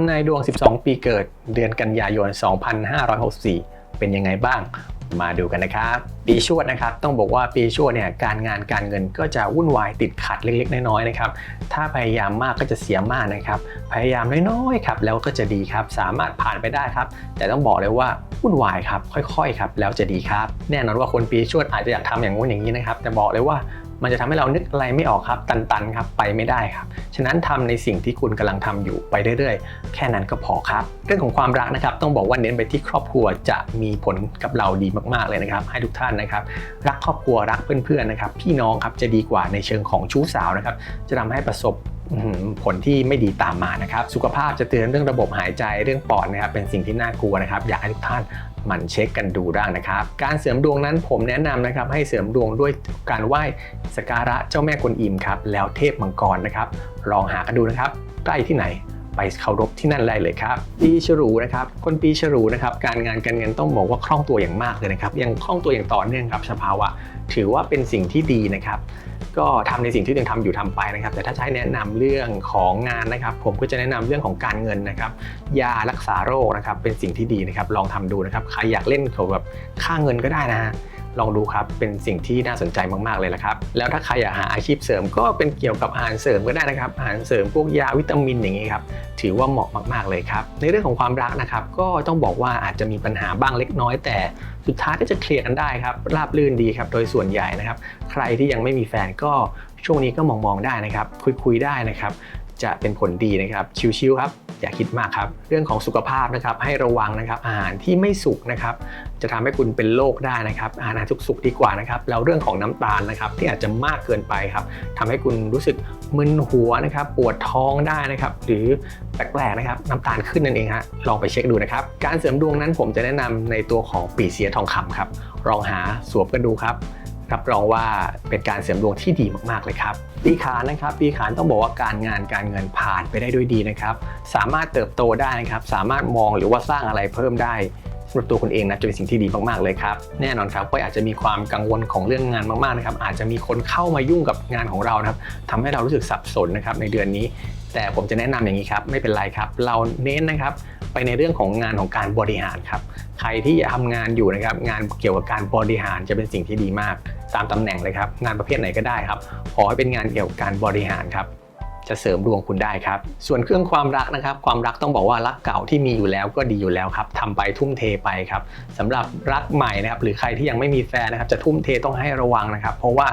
ำนายดวง 12 ปีเกิด เดือนกันยายน 2564 เป็นยังไงบ้าง มาดูกันนะครับ ปีชวดนะครับ ต้องบอกว่าปีชวดเนี่ย การงานการเงินก็จะวุ่นวายติดขัดเล็ก ๆ น้อยๆนะครับ ถ้าพยายามมากก็จะเสียมากนะครับ พยายามน้อยๆครับ แล้วก็จะดีครับ สามารถผ่านไปได้ครับ แต่ต้องบอกเลยว่าวุ่นวายครับ ค่อยๆครับ แล้วจะดีครับ แน่นอนว่าคนปีชวดอาจจะอยากทำอย่างงู้นอย่างนี้นะครับ แต่บอกเลยว่า มันจะทำให้เรานึกอะไรไม่ออกครับ ตันๆครับไปไม่ได้ครับ ฉะนั้นทำในสิ่งที่คุณกำลังทำอยู่ไปเรื่อยๆ แค่นั้นก็พอครับ เรื่องของความรักนะครับ ต้องบอกว่าเน้นไปที่ครอบครัวจะมีผลกับเราดีมากๆเลยนะครับ ให้ทุกท่านนะครับ รักครอบครัวรักเพื่อนๆนะครับ พี่น้องครับจะดีกว่าในเชิงของชู้สาวนะครับ จะทำให้ประสบผลที่ไม่ดีตามมานะครับ สุขภาพจะเตือนเรื่องระบบหายใจเรื่องปอดนะครับเป็นสิ่งที่น่ากลัวนะครับ อยากให้ทุกท่าน หมันเช็คกันดูได้นะครับ การเสริมดวงนั้นผมแนะนำนะครับให้เสริมดวงด้วยการไหว้สการะเจ้าแม่กวนอิมครับแล้วเทพมังกรนะครับ ลองหากันดูนะครับใกล้ที่ไหน ไปเคารพที่นั่นได้เลยครับปีฉลูนะครับคนปีฉลูนะครับการงานการเงินต้องบอกว่าคล่องตัวอย่างมากเลยนะครับยังคล่องตัวอย่างต่อเนื่องครับสภาวะ ถือว่าเป็นสิ่งที่ดีนะครับก็ทำในสิ่งที่ตัวเองทำอยู่ทำไปนะครับ แต่ถ้าใช้แนะนำเรื่องของงานนะครับ ผมก็จะแนะนำเรื่องของการเงินนะครับ ยารักษาโรคนะครับเป็นสิ่งที่ดีนะครับ ลองทำดูนะครับ ใครอยากเล่นเกี่ยวกับค่าเงินก็ได้นะฮะ ลองดูครับเป็นสิ่งที่น่าสนใจมากๆเลยละครับแล้วถ้าใครอยากหาอาชีพเสริมก็เป็นเกี่ยวกับอาหารเสริมก็ได้นะครับอาหารเสริมพวกยาวิตามินอย่างนี้ครับถือว่าเหมาะมากๆเลยครับในเรื่องของความรักนะครับก็ต้องบอกว่าอาจจะมีปัญหาบ้างเล็กน้อย แต่สุดท้ายก็จะเคลียร์กันได้ครับราบรื่นดีครับโดยส่วนใหญ่นะครับ ใครที่ยังไม่มีแฟนก็ช่วงนี้ก็มองๆได้นะครับคุยๆได้นะครับ จะเป็นผลดีนะครับชิวๆครับอย่าคิดมากครับ เรื่องของสุขภาพนะครับให้ระวังนะครับ อาหารที่ไม่สุกนะครับ จะทำให้คุณเป็นโรคได้นะครับ อาหารสุกๆดีกว่านะครับแล้วเรื่องของน้ำตาลนะครับ ที่อาจจะมากเกินไปครับทำให้คุณรู้สึกมึนหัวนะครับ ปวดท้องได้นะครับ หรือแปลกๆนะครับ น้ำตาลขึ้นนั่นเองฮะลองไปเช็คดูนะครับ การเสริมดวงนั้นผมจะแนะนำในตัวของปีเสียทองคำครับลองหาสวมกันดูครับ รับรองว่าเป็นการเสริมดวงที่ดีมากๆเลยครับ ปีขานนะครับ ปีขานต้องบอกว่าการงานการเงินผ่านไปได้ด้วยดีนะครับ สามารถเติบโตได้นะครับ สามารถมองหรือว่าสร้างอะไรเพิ่มได้สำหรับตัวคุณเองนะจะเป็นสิ่งที่ดีมากๆเลยครับแน่นอนครับก็อาจจะมีความกังวลของเรื่องงานมากๆนะครับอาจจะมีคนเข้ามายุ่งกับงานของเรานะครับทำให้เรารู้สึกสับสนนะครับในเดือนนี้ แต่ผมจะแนะนำอย่างนี้ครับไม่เป็นไรครับ เราเน้นนะครับ ไปในเรื่องของงานของการบริหารครับ ใครที่ทำงานอยู่นะครับ งานเกี่ยวกับการบริหารจะเป็นสิ่งที่ดีมาก ตามตำแหน่งเลยครับ งานประเภทไหนก็ได้ครับ ขอให้เป็นงานเกี่ยวกับการบริหารครับจะเสริมดวงคุณได้ครับ ส่วนเครื่องความรักนะครับ ความรักต้องบอกว่ารักเก่าที่มีอยู่แล้วก็ดีอยู่แล้วครับทำไปทุ่มเทไปครับสำหรับรักใหม่นะครับ หรือใครที่ยังไม่มีแฟนนะครับ จะทุ่มเทต้องให้ระวังนะครับ เพราะว่า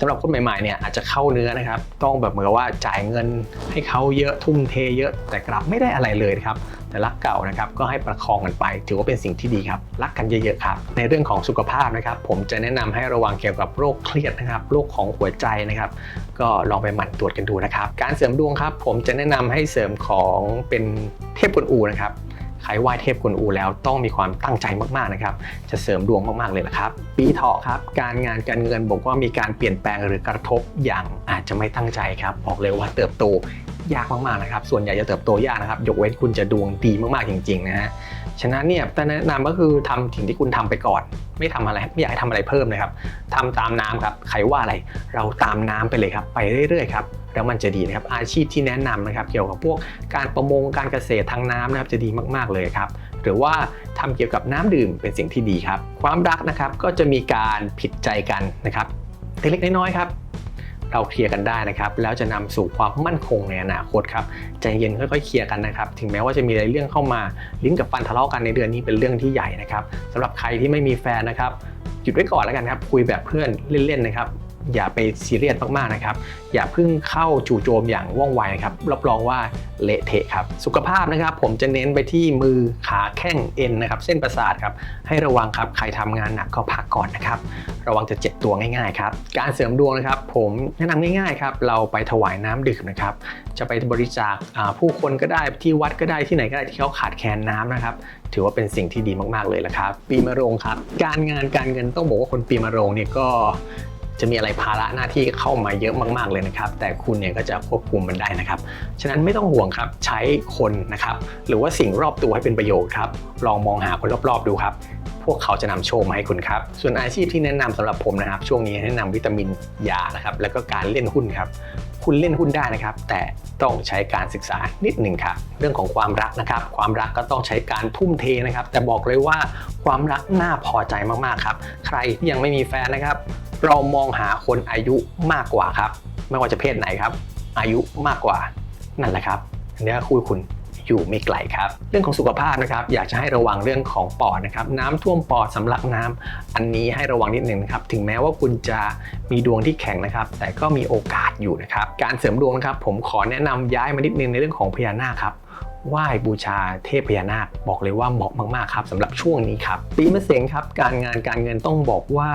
สำหรับคนใหม่ๆเนี่ยอาจจะเข้าเนื้อนะครับ ต้องแบบเหมือนว่าจ่ายเงินให้เขาเยอะทุ่มเทเยอะแต่กลับไม่ได้อะไรเลยครับแต่รักเก่านะครับก็ให้ประคองกันไป ถือว่าเป็นสิ่งที่ดีครับ รักกันเยอะๆครับ ในเรื่องของสุขภาพนะครับ ผมจะแนะนำให้ระวังเกี่ยวกับโรคเครียดนะครับโรคของหัวใจนะครับ ก็ลองไปหมั่นตรวจกันดูนะครับ การเสริมดวงครับ ผมจะแนะนำให้เสริมของเป็นเทพกวนอูนะครับ รไหว้เทพกวนอูแล้วต้องมีความตั้งใจมากๆนะครับ จะเสริมดวงมากๆเลยละครับ ปีเถาะครับ การงานการเงินบอกว่ามีการเปลี่ยนแปลงหรือกระทบอย่างอาจจะไม่ตั้งใจครับ บอกเลยว่าเติบโตยากมากๆนะครับ ส่วนใหญ่จะเติบโตยากนะครับ ยกเว้นคุณจะดวงดีมากๆจริงๆนะฮะ ฉะนั้นเนี่ยแนะนำก็คือทำสิ่งที่คุณทำไปก่อน ไม่ทำอะไรไม่อยากให้ทำอะไรเพิ่มนะครับทำตามน้ำครับใครว่าอะไรเราตามน้ำไปเลยครับ ไปเรื่อยๆครับแล้วมันจะดีนะครับอาชีพที่แนะนำนะครับ เกี่ยวกับพวกการประมงการเกษตรทางน้ำนะครับจะดีมากๆเลยครับหรือว่าทำเกี่ยวกับน้ำดื่มเป็นสิ่งที่ดีครับ ความรักนะครับก็จะมีการผิดใจกันนะครับเล็กๆน้อยๆครับ เราเคลียร์กันได้นะครับแล้วจะนำสู่ความมั่นคงในอนาคตครับใจเย็นค่อยๆเคลียร์กันนะครับถึงแม้ว่าจะมีอะไรเรื่องเข้ามาลิ้นกับฟันทะเลาะกันในเดือนนี้เป็นเรื่องที่ใหญ่นะครับสำหรับใครที่ไม่มีแฟนนะครับหยุดไว้ก่อนแล้วกันครับคุยแบบเพื่อนเล่นๆนะครับอย่าไปซีเรียสมากๆนะครับ อย่าเพิ่งเข้าจู่โจมอย่างว่องไวนะครับรับรองว่า เละเทะครับ สุขภาพนะครับ ผมจะเน้นไปที่มือขาแข้งเอ็นนะครับ เส้นประสาทครับ ให้ระวังครับ ใครทำงานหนักก็พักก่อนนะครับ ระวังจะเจ็บตัวง่ายๆครับ การเสริมดวงนะครับ ผมแนะนำง่ายๆครับ เราไปถวายน้ำดื่มนะครับ จะไปบริจาคผู้คนก็ได้ที่วัดก็ได้ที่ไหนก็ได้ที่เขาขาดแคลนน้ำนะครับ ถือว่าเป็นสิ่งที่ดีมากๆเลยละครับ ปีมะโรงครับ การงานการเงินต้องบอกว่าคนปีมะโรงเนี่ยก็ จะมีอะไรภาระหน้าที่เข้ามาเยอะมากๆเลยนะครับ แต่คุณเนี่ยก็จะควบคุมมันได้นะครับ ฉะนั้นไม่ต้องห่วงครับใช้คนนะครับ หรือว่าสิ่งรอบตัวให้เป็นประโยชน์ครับ ลองมองหาคนรอบๆดูครับพวกเขาจะนำโชคมาให้คุณครับ ส่วนอาชีพที่แนะนำสำหรับผมนะครับ ช่วงนี้แนะนำวิตามินยานะครับ แล้วก็การเล่นหุ้นครับ คุณเล่นหุ้นได้นะครับ แต่ต้องใช้การศึกษานิดหนึ่งครับเรื่องของความรักนะครับ ความรักก็ต้องใช้การทุ่มเทนะครับ แต่บอกเลยว่าความรักน่าพอใจมากๆครับ ใครที่ยังไม่มีแฟนนะครับ เรามองหาคนอายุมากกว่าครับ ไม่ว่าจะเพศไหนครับ อายุมากกว่านั่นแหละครับเนื้อคู่คุณ อยู่ไม่ไกลครับ เรื่องของสุขภาพนะครับอยากจะให้ระวังเรื่องของปอดนะครับน้ำท่วมปอดสำลักน้ำอันนี้ให้ระวังนิดหนึ่งนะครับถึงแม้ว่าคุณจะมีดวงที่แข็งนะครับ แต่ก็มีโอกาสอยู่นะครับ การเสริมดวงนะครับผมขอแนะนำย้ายมานิดนึงในเรื่องของพญานาคครับ ไหว้บูชาเทพพญานาคบอกเลยว่าเหมาะมากๆครับสำหรับช่วงนี้ครับ ปีมะเสงครับ การงานการเงินต้องบอกว่า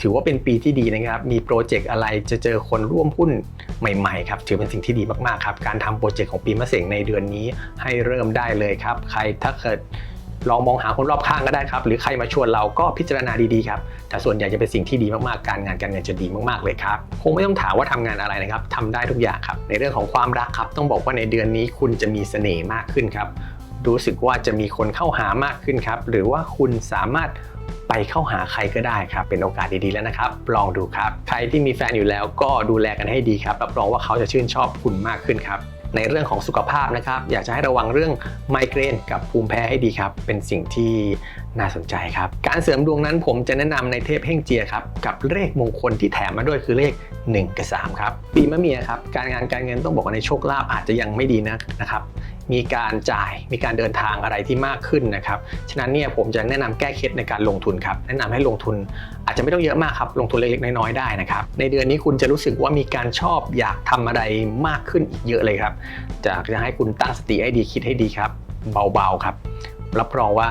ถือว่าเป็นปีที่ดีนะครับ มีโปรเจกต์อะไรจะเจอคนร่วมหุ้นใหม่ๆครับถือเป็นสิ่งที่ดีมากๆครับการทำโปรเจกต์ของปีมะเสงในเดือนนี้ให้เริ่มได้เลยครับ ใครถ้าเกิด ลองมองหาคนรอบข้างก็ได้ครับ หรือใครมาชวนเราก็พิจารณาดีๆครับ แต่ส่วนใหญ่จะเป็นสิ่งที่ดีมากๆ การงานการเงินจะดีมากๆเลยครับ คงไม่ต้องถามว่าทำงานอะไรนะครับทำได้ทุกอย่างครับ ในเรื่องของความรักครับ ต้องบอกว่าในเดือนนี้คุณจะมีเสน่ห์มากขึ้นครับ รู้สึกว่าจะมีคนเข้าหามากขึ้นครับ หรือว่าคุณสามารถไปเข้าหาใครก็ได้ครับ เป็นโอกาสดีๆแล้วนะครับ ลองดูครับ ใครที่มีแฟนอยู่แล้วก็ดูแลกันให้ดีครับ รับรองว่าเขาจะชื่นชอบคุณมากขึ้นครับ ในเรื่องของสุขภาพนะครับ อยากจะให้ระวังเรื่องไมเกรนกับภูมิแพ้ให้ดีครับ เป็นสิ่งที่ น่าสนใจครับ การเสริมดวงนั้นผมจะแนะนำในเทพเฮ่งเจียครับกับเลขมงคลที่แถมมาด้วยคือเลข 1 กับ 3 ครับ ปีมะเมียครับการงานการเงินต้องบอกว่าในโชคลาภอาจจะยังไม่ดีนักนะครับมีการจ่ายมีการเดินทางอะไรที่มากขึ้นนะครับฉะนั้นเนี่ยผมจะแนะนำแก้เคล็ดในการลงทุนครับแนะนำให้ลงทุนอาจจะไม่ต้องเยอะมากครับลงทุนเล็กๆน้อยๆได้นะครับในเดือนนี้คุณจะรู้สึกว่ามีการชอบอยากทำอะไรมากขึ้นอีกเยอะเลยครับจะจะให้คุณตั้งสติให้ดีคิดให้ดีครับ เบาๆครับ รับรองว่า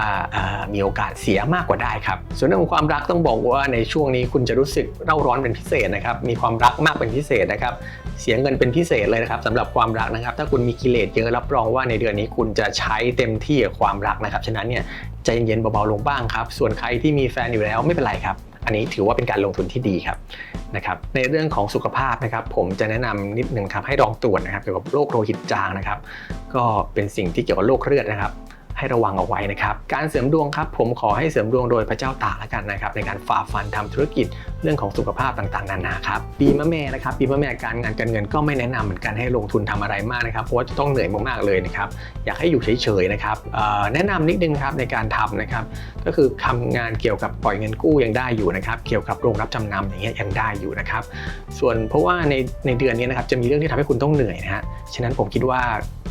มีโอกาสเสียมากกว่าได้ครับ ส่วนเรื่องของความรักต้องบอกว่าในช่วงนี้คุณจะรู้สึกเร่าร้อนเป็นพิเศษนะครับ มีความรักมากเป็นพิเศษนะครับ เสียเงินเป็นพิเศษเลยนะครับสำหรับความรักนะครับ ถ้าคุณมีกิเลสเยอะรับรองว่าในเดือนนี้คุณจะใช้เต็มที่กับความรักนะครับ ฉะนั้นเนี่ยใจเย็นๆเบาๆลงบ้างครับ ส่วนใครที่มีแฟนอยู่แล้วไม่เป็นไรครับอันนี้ถือว่าเป็นการลงทุนที่ดีครับนะครับ ในเรื่องของสุขภาพนะครับ ผมจะแนะนำนิดหนึ่งครับให้ลองตรวจนะครับเกี่ยวกับโรคโลหิตจางนะครับ ก็เป็นสิ่งที่เกี่ยวกับโรคเลือดนะครับ ให้ระวังเอาไว้นะครับ การเสริมดวงครับ ผมขอให้เสริมดวงโดยพระเจ้าตากแล้วกันนะครับในการฝ่าฟันทำธุรกิจเรื่องของสุขภาพต่างๆนานาครับปีมะแม่นะครับปีมะแม่การงานการเงินก็ไม่แนะนำเหมือนกันให้ลงทุนทำอะไรมากนะครับเพราะว่าจะต้องเหนื่อยมากๆเลยนะครับอยากให้อยู่เฉยๆนะครับแนะนำนิดนึงครับในการทำนะครับก็คือทำงานเกี่ยวกับปล่อยเงินกู้ยังได้อยู่นะครับเกี่ยวกับโรงรับจำนำอย่างเงี้ยยังได้อยู่นะครับส่วนเพราะว่าในในเดือนนี้นะครับจะมีเรื่องที่ทำให้คุณต้องเหนื่อยนะฮะฉะนั้นผมคิดว่า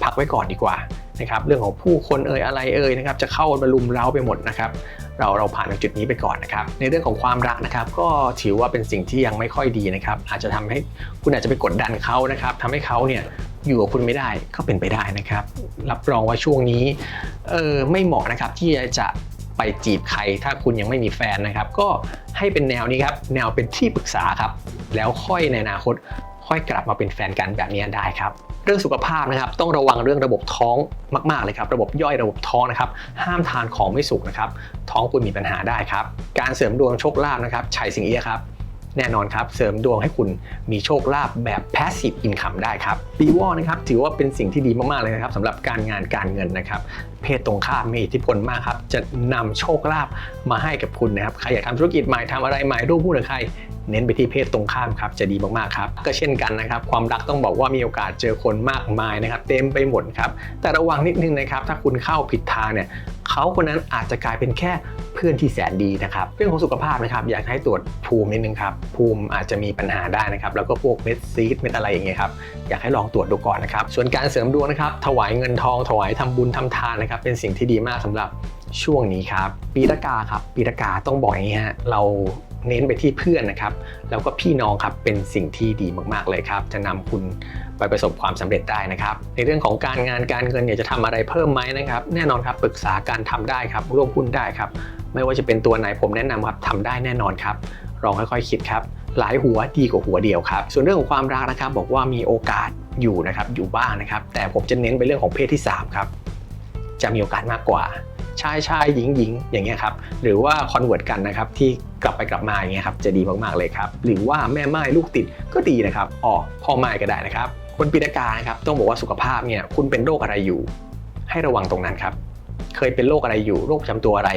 พักไว้ก่อนดีกว่า นะครับเรื่องของผู้คนเอ่ยอะไรเอ่ยนะครับจะเข้ามารุมเร้าไปหมดนะครับเราเราผ่านจุดนี้ไปก่อนนะครับในเรื่องของความรักนะครับก็ถือว่าเป็นสิ่งที่ยังไม่ค่อยดีนะครับอาจจะทำให้คุณอาจจะไปกดดันเขานะครับทำให้เขาเนี่ยอยู่กับคุณไม่ได้ก็เป็นไปได้นะครับ รับรองว่าช่วงนี้เออไม่เหมาะนะครับที่จะไปจีบใครถ้าคุณยังไม่มีแฟนนะครับ ก็ให้เป็นแนวนี้ครับแนวเป็นที่ปรึกษาครับ แล้วค่อยในอนาคตค่อยกลับมาเป็นแฟนกันแบบนี้ได้ครับ เรื่องสุขภาพนะครับต้องระวังเรื่องระบบท้องมากๆเลยครับ ระบบย่อยระบบท้องนะครับ ห้ามทานของไม่สุกนะครับ ท้องคุณมีปัญหาได้ครับ การเสริมดวงโชคลาภนะครับชัยสิงเอี้ยครับแน่นอนครับ เสริมดวงให้คุณมีโชคลาภแบบ passive income ได้ครับปีวอกนะครับถือว่าเป็นสิ่งที่ดีมาก ๆ เลยนะครับสำหรับการงานการเงินนะครับ เพศตรงข้ามมีอิทธิพลมากครับ จะนำโชคลาภมาให้กับคุณนะครับ ใครอยากทำธุรกิจใหม่ทำอะไรใหม่ร่วมหุ้นกับใคร เน้นไปที่เพศตรงข้ามครับจะดีมากๆครับก็เช่นกันนะครับความรักต้องบอกว่ามีโอกาสเจอคนมากมายนะครับเต็มไปหมดครับแต่ระวังนิดนึงนะครับถ้าคุณเข้าผิดทางเนี่ยเขาคนนั้นอาจจะกลายเป็นแค่เพื่อนที่แสนดีนะครับเรื่องของสุขภาพนะครับอยากให้ตรวจภูมินิดนึงครับภูมิอาจจะมีปัญหาได้นะครับแล้วก็พวกเม็ดซีดเม็ดอะไรอย่างเงี้ยครับอยากให้ลองตรวจดูก่อนนะครับส่วนการเสริมดวงนะครับถวายเงินทองถวายทำบุญทำทานนะครับเป็นสิ่งที่ดีมากสำหรับช่วงนี้ครับปีละกาครับปีละกาต้องบอกอย่างนี้ฮะเรา เน้นไปที่เพื่อนนะครับ แล้วก็พี่น้องครับเป็นสิ่งที่ดีมากๆเลยครับ จะนำคุณไปประสบความสำเร็จได้นะครับ ในเรื่องของการงานการเงินอยากจะทำอะไรเพิ่มไหมนะครับ แน่นอนครับปรึกษาการทำได้ครับ ร่วมหุ้นได้ครับ ไม่ว่าจะเป็นตัวไหนผมแนะนำครับทำได้แน่นอนครับลองค่อยๆคิดครับ หลายหัวดีกว่าหัวเดียวครับ ส่วนเรื่องของความรักนะครับ บอกว่ามีโอกาสอยู่นะครับอยู่บ้างนะครับ แต่ผมจะเน้นไปเรื่องของเพศที่3ครับจะมีโอกาสมากกว่า ชายชายหญิงหญิงอย่างเงี้ยครับหรือว่าคอนเวิร์ตกันนะครับที่กลับไปกลับมาอย่างเงี้ยครับจะดีมากๆเลยครับหรือว่าแม่ไม้ลูกติดก็ดีนะครับอ๋อพ่อไม้ก็ได้นะครับคนปีนากานะครับต้องบอกว่าสุขภาพเนี่ยคุณเป็นโรคอะไรอยู่ ให้ระวังตรงนั้นครับเคยเป็นโรคอะไรอยู่โรคประจำตัวอะไร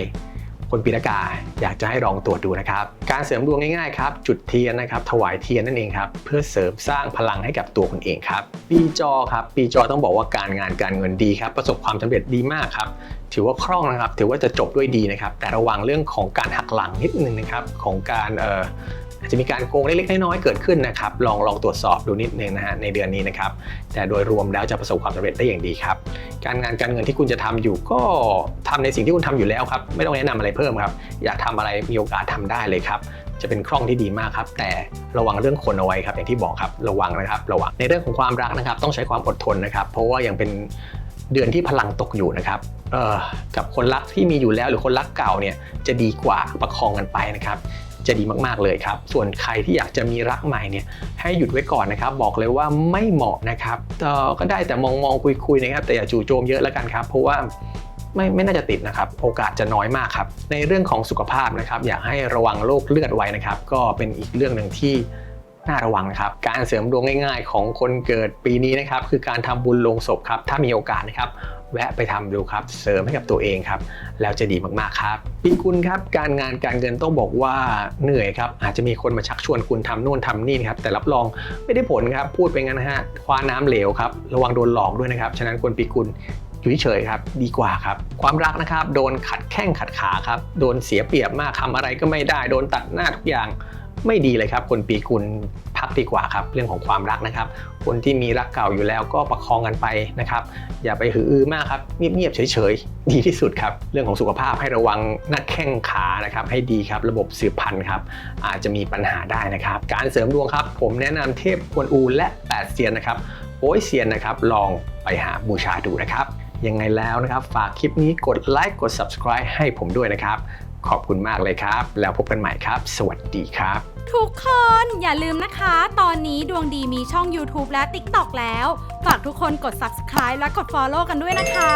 คนปีละกาอยากจะให้ลองตรวจดูนะครับ การเสริมดวงง่ายๆครับ จุดเทียนนะครับ ถวายเทียนนั่นเองครับ เพื่อเสริมสร้างพลังให้กับตัวคุณเองครับ ปีจอครับ ปีจอต้องบอกว่าการงานการเงินดีครับ ประสบความสำเร็จดีมากครับ ถือว่าคล่องนะครับ ถือว่าจะจบด้วยดีนะครับ แต่ระวังเรื่องของการหักหลังนิดนึงนะครับ ของการเอ่อ อาจจะมีการโกงเล็กๆน้อยๆเกิดขึ้นนะครับลองลองตรวจสอบดูนิดนึงนะฮะในเดือนนี้นะครับแต่โดยรวมแล้วจะประสบความสำเร็จได้อย่างดีครับการงานการเงินที่คุณจะทำอยู่ก็ทำในสิ่งที่คุณทำอยู่แล้วครับไม่ต้องแนะนำอะไรเพิ่มครับอยากทำอะไรมีโอกาสทำได้เลยครับจะเป็นคล่องที่ดีมากครับ แต่ระวังเรื่องคนเอาไว้ครับอย่างที่บอกครับระวังนะครับ ระวังในเรื่องของความรักนะครับ ต้องใช้ความอดทนนะครับ เพราะว่ายังเป็นเดือนที่พลังตกอยู่นะครับกับคนรักที่มีอยู่แล้วหรือคนรักเก่าเนี่ยจะดีกว่าประคองกันไปนะครับ จะดีมากๆเลยครับ ส่วนใครที่อยากจะมีรักใหม่เนี่ยให้หยุดไว้ก่อนนะครับ บอกเลยว่าไม่เหมาะนะครับก็ได้แต่มองมองคุยคุยๆนะครับ แต่อย่าจู่โจมเยอะแล้วกันครับ เพราะว่าไม่ไม่น่าจะติดนะครับ โอกาสจะน้อยมากครับ ในเรื่องของสุขภาพนะครับ อยากให้ระวังโรคเลือดไว้นะครับ ก็เป็นอีกเรื่องหนึ่งที่น่าระวังนะครับ การเสริมดวงง่าย ๆ ของคนเกิดปีนี้นะครับ คือการทำบุญลงศพครับ ถ้ามีโอกาสนะครับ แวะไปทำดูครับ เสริมให้กับตัวเองครับ แล้วจะดีมากๆครับปีกุลครับ การงานการเงินต้องบอกว่าเหนื่อยครับ อาจจะมีคนมาชักชวนคุณทำนู่นทำนี่นะครับ แต่รับรองไม่ได้ผลครับ พูดไปงั้นนะฮะ คว้าน้ำเหลวครับ ระวังโดนหลอกด้วยนะครับ ฉะนั้นคนปีกุลอยู่เฉยครับดีกว่าครับ ความรักนะครับโดนขัดแข้งขัดขาครับ โดนเสียเปรียบมากทำอะไรก็ไม่ได้ โดนตัดหน้าทุกอย่างไม่ดีเลยครับ คนปีกุล พักดีกว่าครับเรื่องของความรักนะครับ คนที่มีรักเก่าอยู่แล้วก็ประคองกันไปนะครับ อย่าไปหืออือมากครับเงียบๆเฉยๆ ดีที่สุดครับ เรื่องของสุขภาพให้ระวังหน้าแข้งขานะครับให้ดีครับระบบสืบพันธุ์ครับอาจจะมีปัญหาได้นะครับ การเสริมดวงครับ ผมแนะนำเทพกวนอูและแปดเซียนนะครับโป้ยเซียนนะครับลองไปหาบูชาดูนะครับยังไงแล้วนะครับ ฝากคลิปนี้กดไลค์กด subscribe ให้ผมด้วยนะครับ ขอบคุณมากเลยครับ แล้วพบกันใหม่ครับ สวัสดีครับ ทุกคนอย่าลืมนะคะ ตอนนี้ดวงดีมีช่อง YouTube และ TikTok แล้ว ฝากทุกคนกด subscribe และกด follow กันด้วยนะคะ